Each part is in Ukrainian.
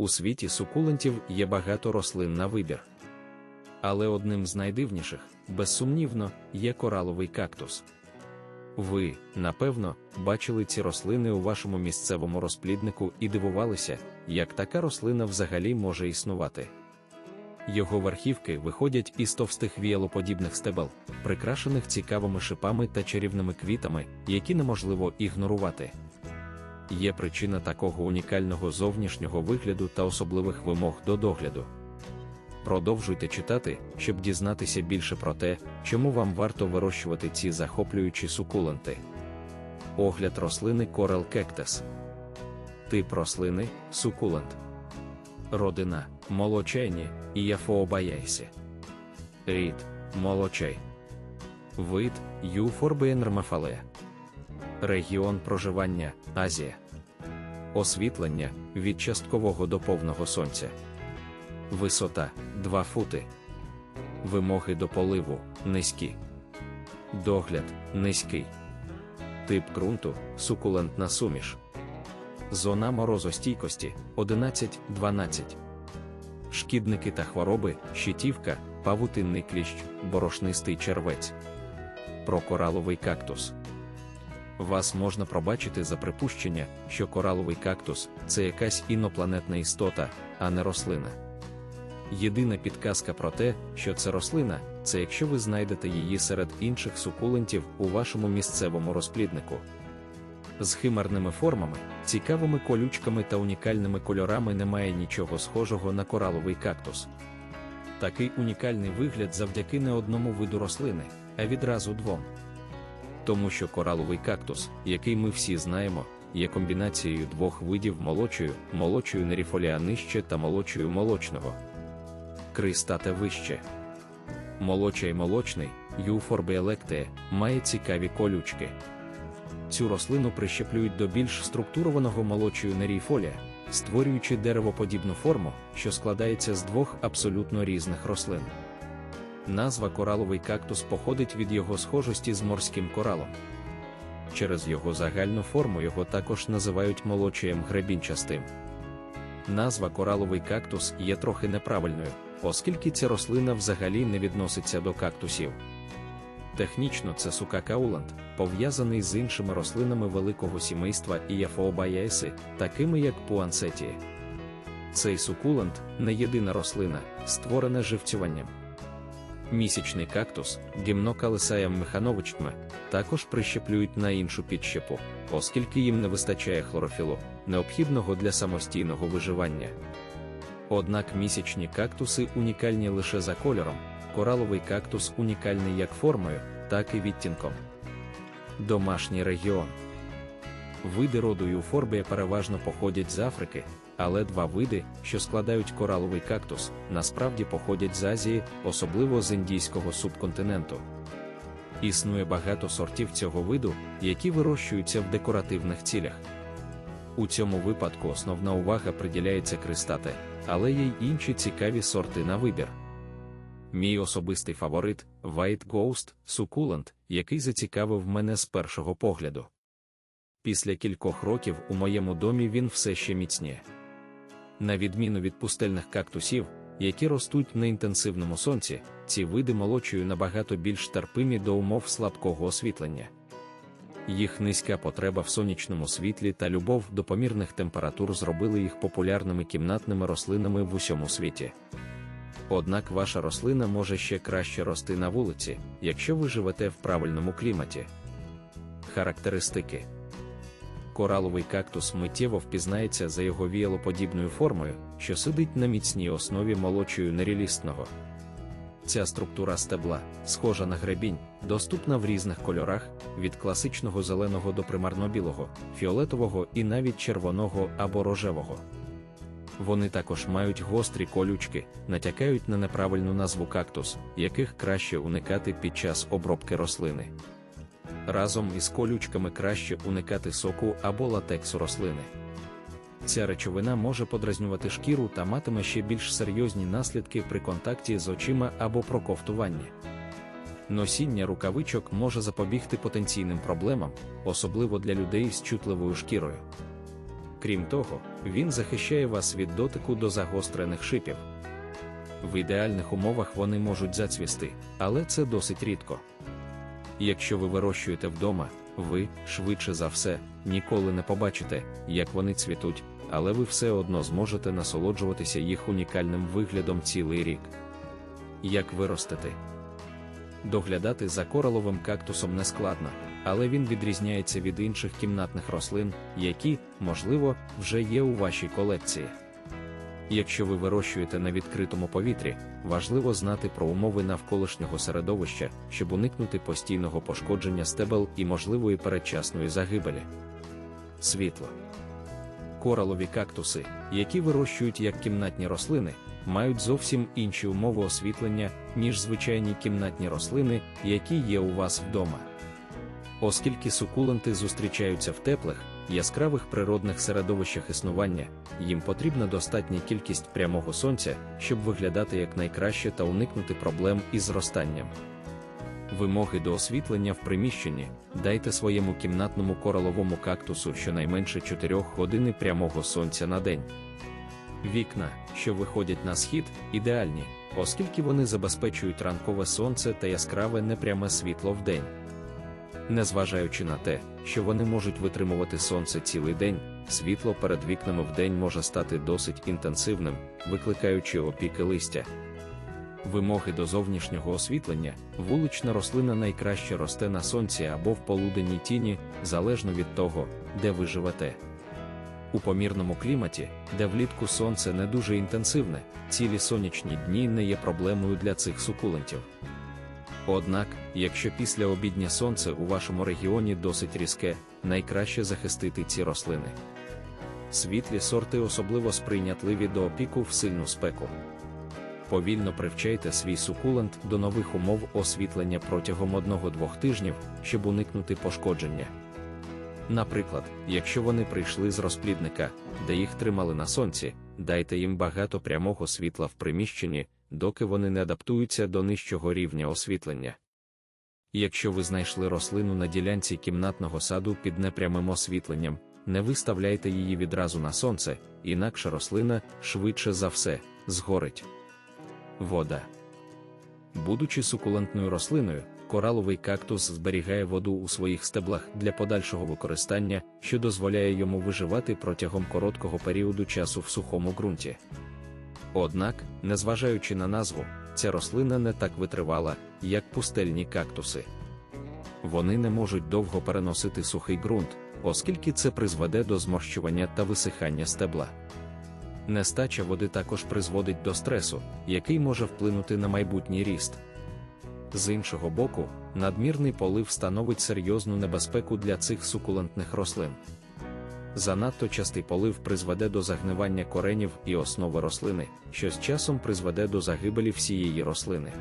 У світі сукулентів є багато рослин на вибір. Але одним з найдивніших, безсумнівно, є кораловий кактус. Ви, напевно, бачили ці рослини у вашому місцевому розпліднику і дивувалися, як така рослина взагалі може існувати. Його верхівки виходять із товстих віялоподібних стебел, прикрашених цікавими шипами та чарівними квітами, які неможливо ігнорувати. Є причина такого унікального зовнішнього вигляду та особливих вимог до догляду. Продовжуйте читати, щоб дізнатися більше про те, чому вам варто вирощувати ці захоплюючі сукуленти. Огляд рослини Корел Кектес. Тип рослини сукулент. Родина молочайні і яфообаяйсі. Рід молочай. Вид Юфорбіенермафалея. Регіон проживання Азія. Освітлення від часткового до повного сонця. Висота 2 фути. Вимоги до поливу низькі. Догляд низький. Тип ґрунту сукулентна суміш. Зона морозостійкості 11-12. Шкідники та хвороби, щитівка, павутинний кліщ, борошнистий червець. Про кораловий кактус. Вас можна пробачити за припущення, що кораловий кактус це якась інопланетна істота, а не рослина. Єдина підказка про те, що це рослина, це якщо ви знайдете її серед інших сукулентів у вашому місцевому розпліднику. З химерними формами, цікавими колючками та унікальними кольорами немає нічого схожого на кораловий кактус. Такий унікальний вигляд завдяки не одному виду рослини, а відразу двом. Тому що кораловий кактус, який ми всі знаємо, є комбінацією двох видів молочою, молочою неріфоліа нижче та молочою молочного. Кристате вище. Молочай молочний, юфорбіелектеє, має цікаві колючки. Цю рослину прищеплюють до більш структурованого молочою неріфолія, створюючи деревоподібну форму, що складається з двох абсолютно різних рослин. Назва кораловий кактус походить від його схожості з морським коралом. Через його загальну форму його також називають молочаєм гребінчастим. Назва кораловий кактус є трохи неправильною, оскільки ця рослина взагалі не відноситься до кактусів. Технічно це сукакаулант, пов'язаний з іншими рослинами великого сімейства Іяфообаяеси, такими як пуансетії. Цей сукулант не єдина рослина, створена живцюванням. Місячний кактус, гімнокалисаєм механовичтме, також прищеплюють на іншу підщепу, оскільки їм не вистачає хлорофілу, необхідного для самостійного виживання. Однак місячні кактуси унікальні лише за кольором, кораловий кактус унікальний як формою, так і відтінком. Домашній регіон. Види роду Юфорбія переважно походять з Африки, але два види, що складають кораловий кактус, насправді походять з Азії, особливо з індійського субконтиненту. Існує багато сортів цього виду, які вирощуються в декоративних цілях. У цьому випадку основна увага приділяється кристате, але є й інші цікаві сорти на вибір. Мій особистий фаворит White Ghost Succulent, який зацікавив мене з першого погляду. Після кількох років у моєму домі він все ще міцніє. На відміну від пустельних кактусів, які ростуть на інтенсивному сонці, ці види молочою набагато більш терпимі до умов слабкого освітлення. Їх низька потреба в сонячному світлі та любов до помірних температур зробили їх популярними кімнатними рослинами в усьому світі. Однак ваша рослина може ще краще рости на вулиці, якщо ви живете в правильному кліматі. Характеристики Кораловий кактус миттєво впізнається за його віялоподібною формою, що сидить на міцній основі молочою нерілістного. Ця структура стебла, схожа на гребінь, доступна в різних кольорах, від класичного зеленого до примарно-білого, фіолетового і навіть червоного або рожевого. Вони також мають гострі колючки, натякають на неправильну назву кактус, яких краще уникати під час обробки рослини. Разом із колючками краще уникати соку або латексу рослини. Ця речовина може подразнювати шкіру та матиме ще більш серйозні наслідки при контакті з очима або проковтуванні. Носіння рукавичок може запобігти потенційним проблемам, особливо для людей з чутливою шкірою. Крім того, він захищає вас від дотику до загострених шипів. В ідеальних умовах вони можуть зацвісти, але це досить рідко. Якщо ви вирощуєте вдома, ви, швидше за все, ніколи не побачите, як вони цвітуть, але ви все одно зможете насолоджуватися їх унікальним виглядом цілий рік. Як виростити? Доглядати за кораловим кактусом не складно, але він відрізняється від інших кімнатних рослин, які, можливо, вже є у вашій колекції. Якщо ви вирощуєте на відкритому повітрі, важливо знати про умови навколишнього середовища, щоб уникнути постійного пошкодження стебел і можливої передчасної загибелі. Світло. Коралові кактуси, які вирощують як кімнатні рослини, мають зовсім інші умови освітлення, ніж звичайні кімнатні рослини, які є у вас вдома. Оскільки сукуленти зустрічаються в теплих, яскравих природних середовищах існування, їм потрібна достатня кількість прямого сонця, щоб виглядати якнайкраще та уникнути проблем із зростанням. Вимоги до освітлення в приміщенні дайте своєму кімнатному кораловому кактусу щонайменше 4 години прямого сонця на день. Вікна, що виходять на схід, ідеальні, оскільки вони забезпечують ранкове сонце та яскраве непряме світло в день. Незважаючи на те, що вони можуть витримувати сонце цілий день, світло перед вікнами в день може стати досить інтенсивним, викликаючи опіки листя. Вимоги до зовнішнього освітлення, вулична рослина найкраще росте на сонці або в полуденній тіні, залежно від того, де ви живете. У помірному кліматі, де влітку сонце не дуже інтенсивне, цілі сонячні дні не є проблемою для цих сукулентів. Однак, якщо після обідня сонце у вашому регіоні досить різке, найкраще захистити ці рослини. Світлі сорти особливо сприйнятливі до опіку в сильну спеку. Повільно привчайте свій сукулент до нових умов освітлення протягом 1-2 тижнів, щоб уникнути пошкодження. Наприклад, якщо вони прийшли з розплідника, де їх тримали на сонці, дайте їм багато прямого світла в приміщенні, доки вони не адаптуються до нижчого рівня освітлення. Якщо ви знайшли рослину на ділянці кімнатного саду під непрямим освітленням, не виставляйте її відразу на сонце, інакше рослина, швидше за все, згорить. Вода. Будучи сукулентною рослиною, кораловий кактус зберігає воду у своїх стеблах для подальшого використання, що дозволяє йому виживати протягом короткого періоду часу в сухому ґрунті. Однак, незважаючи на назву, ця рослина не так витривала, як пустельні кактуси. Вони не можуть довго переносити сухий ґрунт, оскільки це призведе до зморщування та висихання стебла. Нестача води також призводить до стресу, який може вплинути на майбутній ріст. З іншого боку, надмірний полив становить серйозну небезпеку для цих сукулентних рослин. Занадто частий полив призведе до загнивання коренів і основи рослини, що з часом призведе до загибелі всієї рослини.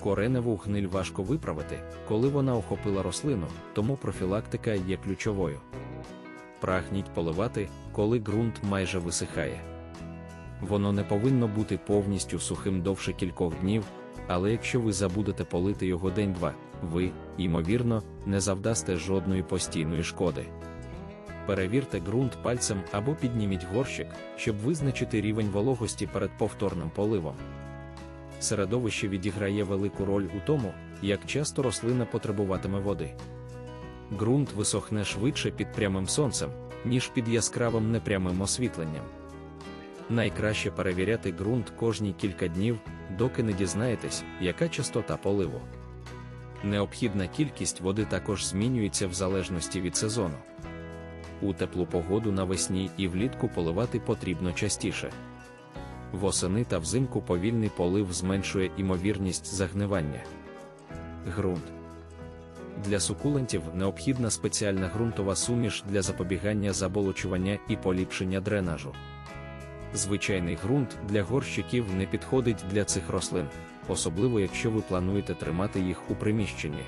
Кореневу гниль важко виправити, коли вона охопила рослину, тому профілактика є ключовою. Прагніть поливати, коли ґрунт майже висихає. Воно не повинно бути повністю сухим довше кількох днів, але якщо ви забудете полити його день-два, ви, ймовірно, не завдасте жодної постійної шкоди. Перевірте ґрунт пальцем або підніміть горщик, щоб визначити рівень вологості перед повторним поливом. Середовище відіграє велику роль у тому, як часто рослина потребуватиме води. Ґрунт висохне швидше під прямим сонцем, ніж під яскравим непрямим освітленням. Найкраще перевіряти ґрунт кожні кілька днів, доки не дізнаєтесь, яка частота поливу. Необхідна кількість води також змінюється в залежності від сезону. У теплу погоду навесні і влітку поливати потрібно частіше. Восени та взимку повільний полив зменшує імовірність загнивання. Ґрунт для сукулентів необхідна спеціальна ґрунтова суміш для запобігання заболочування і поліпшення дренажу. Звичайний ґрунт для горщиків не підходить для цих рослин, особливо якщо ви плануєте тримати їх у приміщенні.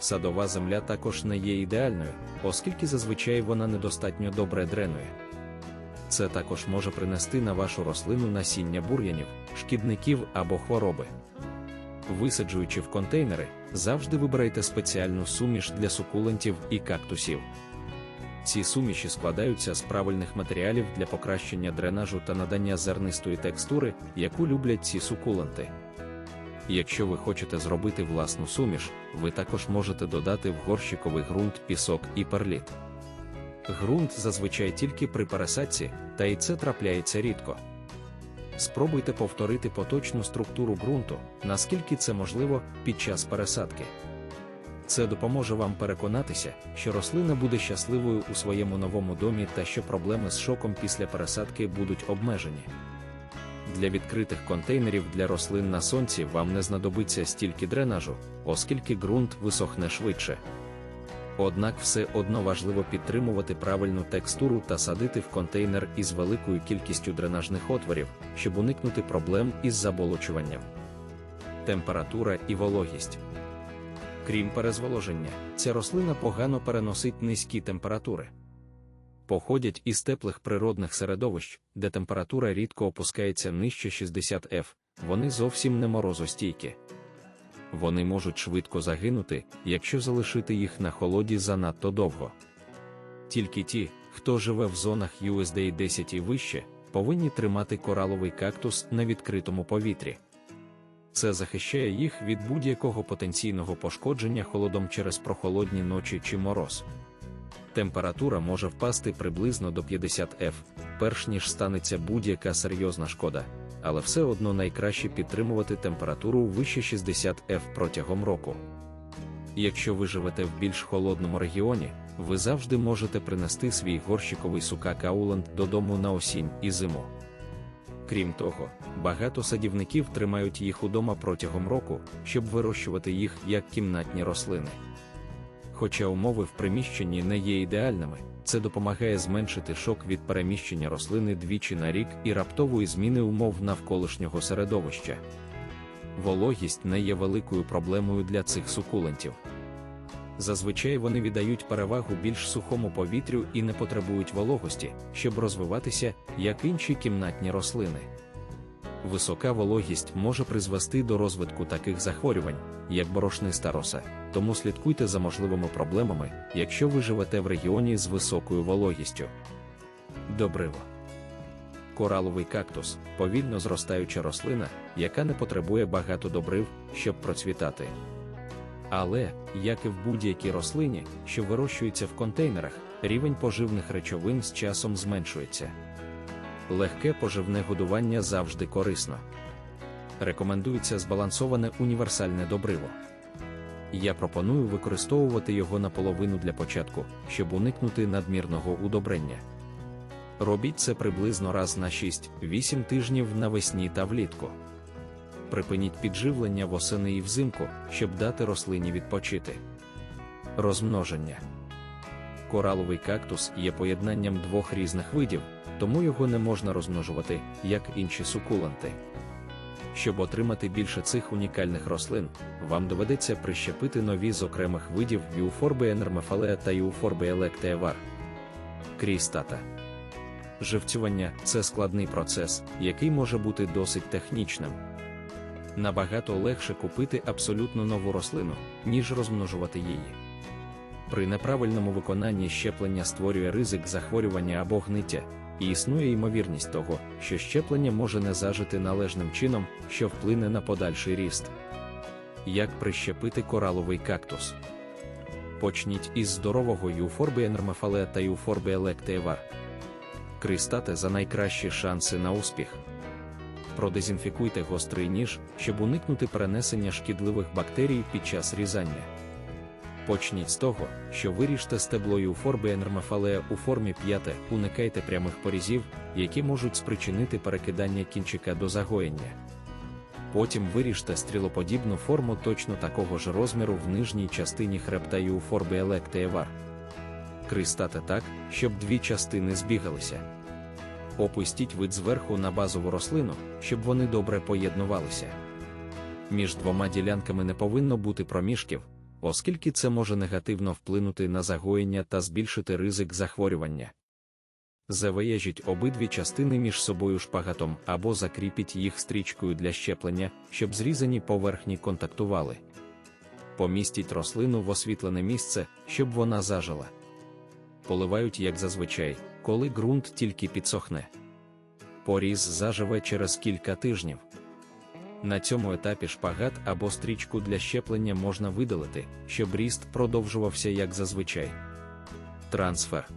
Садова земля також не є ідеальною, оскільки зазвичай вона недостатньо добре дренує. Це також може принести на вашу рослину насіння бур'янів, шкідників або хвороби. Висаджуючи в контейнери, завжди вибирайте спеціальну суміш для сукулентів і кактусів. Ці суміші складаються з правильних матеріалів для покращення дренажу та надання зернистої текстури, яку люблять ці сукуленти. Якщо ви хочете зробити власну суміш, ви також можете додати в горщиковий ґрунт пісок і перліт. Ґрунт зазвичай тільки при пересадці, та й це трапляється рідко. Спробуйте повторити поточну структуру ґрунту, наскільки це можливо під час пересадки. Це допоможе вам переконатися, що рослина буде щасливою у своєму новому домі та що проблеми з шоком після пересадки будуть обмежені. Для відкритих контейнерів для рослин на сонці вам не знадобиться стільки дренажу, оскільки ґрунт висохне швидше. Однак все одно важливо підтримувати правильну текстуру та садити в контейнер із великою кількістю дренажних отворів, щоб уникнути проблем із заболочуванням. Температура і вологість. Крім перезволоження, ця рослина погано переносить низькі температури. Походять із теплих природних середовищ, де температура рідко опускається нижче 60 F, вони зовсім не морозостійкі. Вони можуть швидко загинути, якщо залишити їх на холоді занадто довго. Тільки ті, хто живе в зонах USDA 10 і вище, повинні тримати кораловий кактус на відкритому повітрі. Це захищає їх від будь-якого потенційного пошкодження холодом через прохолодні ночі чи мороз. Температура може впасти приблизно до 50 F, перш ніж станеться будь-яка серйозна шкода, але все одно найкраще підтримувати температуру вище 60 F протягом року. Якщо ви живете в більш холодному регіоні, ви завжди можете принести свій горщиковий сукак Ауланд додому на осінь і зиму. Крім того, багато садівників тримають їх удома протягом року, щоб вирощувати їх як кімнатні рослини. Хоча умови в приміщенні не є ідеальними, це допомагає зменшити шок від переміщення рослини двічі на рік і раптової зміни умов навколишнього середовища. Вологість не є великою проблемою для цих сукулентів. Зазвичай вони віддають перевагу більш сухому повітрю і не потребують вологості, щоб розвиватися, як інші кімнатні рослини. Висока вологість може призвести до розвитку таких захворювань, як борошниста роса, тому слідкуйте за можливими проблемами, якщо ви живете в регіоні з високою вологістю. Добриво. Кораловий кактус повільно зростаюча рослина, яка не потребує багато добрив, щоб процвітати. Але, як і в будь-якій рослині, що вирощується в контейнерах, рівень поживних речовин з часом зменшується. Легке поживне годування завжди корисно. Рекомендується збалансоване універсальне добриво. Я пропоную використовувати його наполовину для початку, щоб уникнути надмірного удобрення. Робіть це приблизно раз на 6-8 тижнів навесні та влітку. Припиніть підживлення восени і взимку, щоб дати рослині відпочити. Розмноження. Кораловий кактус є поєднанням двох різних видів, тому його не можна розмножувати, як інші сукуленти. Щоб отримати більше цих унікальних рослин, вам доведеться прищепити нові з окремих видів Euphorbia нермефалеа та Euphorbia lecteavar. Крістата. Живцювання це складний процес, який може бути досить технічним. Набагато легше купити абсолютно нову рослину, ніж розмножувати її. При неправильному виконанні щеплення створює ризик захворювання або гниття, і існує ймовірність того, що щеплення може не зажити належним чином, що вплине на подальший ріст. Як прищепити кораловий кактус? Почніть із здорового Euphorbia нермефалеа та Euphorbia lecteavar. Кристати за найкращі шанси на успіх. Продезінфікуйте гострий ніж, щоб уникнути перенесення шкідливих бактерій під час різання. Почніть з того, що виріжте стебло Euphorbia нермефалеа у формі п'яте, уникайте прямих порізів, які можуть спричинити перекидання кінчика до загоєння. Потім виріжте стрілоподібну форму точно такого ж розміру в нижній частині хребта Euphorbia lecteavar. Кристати так, щоб дві частини збігалися. Опустіть вид зверху на базову рослину, щоб вони добре поєднувалися. Між двома ділянками не повинно бути проміжків, оскільки це може негативно вплинути на загоєння та збільшити ризик захворювання. Завияжіть обидві частини між собою шпагатом або закріпіть їх стрічкою для щеплення, щоб зрізані поверхні контактували. Помістіть рослину в освітлене місце, щоб вона зажила. поливають як зазвичай, коли ґрунт тільки підсохне. Поріз заживе через кілька тижнів. На цьому етапі шпагат або стрічку для щеплення можна видалити, щоб ріст продовжувався як зазвичай. Трансфер.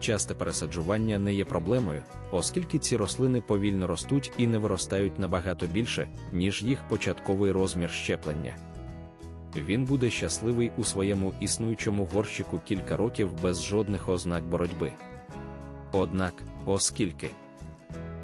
Часте пересаджування не є проблемою, оскільки ці рослини повільно ростуть і не виростають набагато більше, ніж їх початковий розмір щеплення. Він буде щасливий у своєму існуючому горщику кілька років без жодних ознак боротьби. Однак, оскільки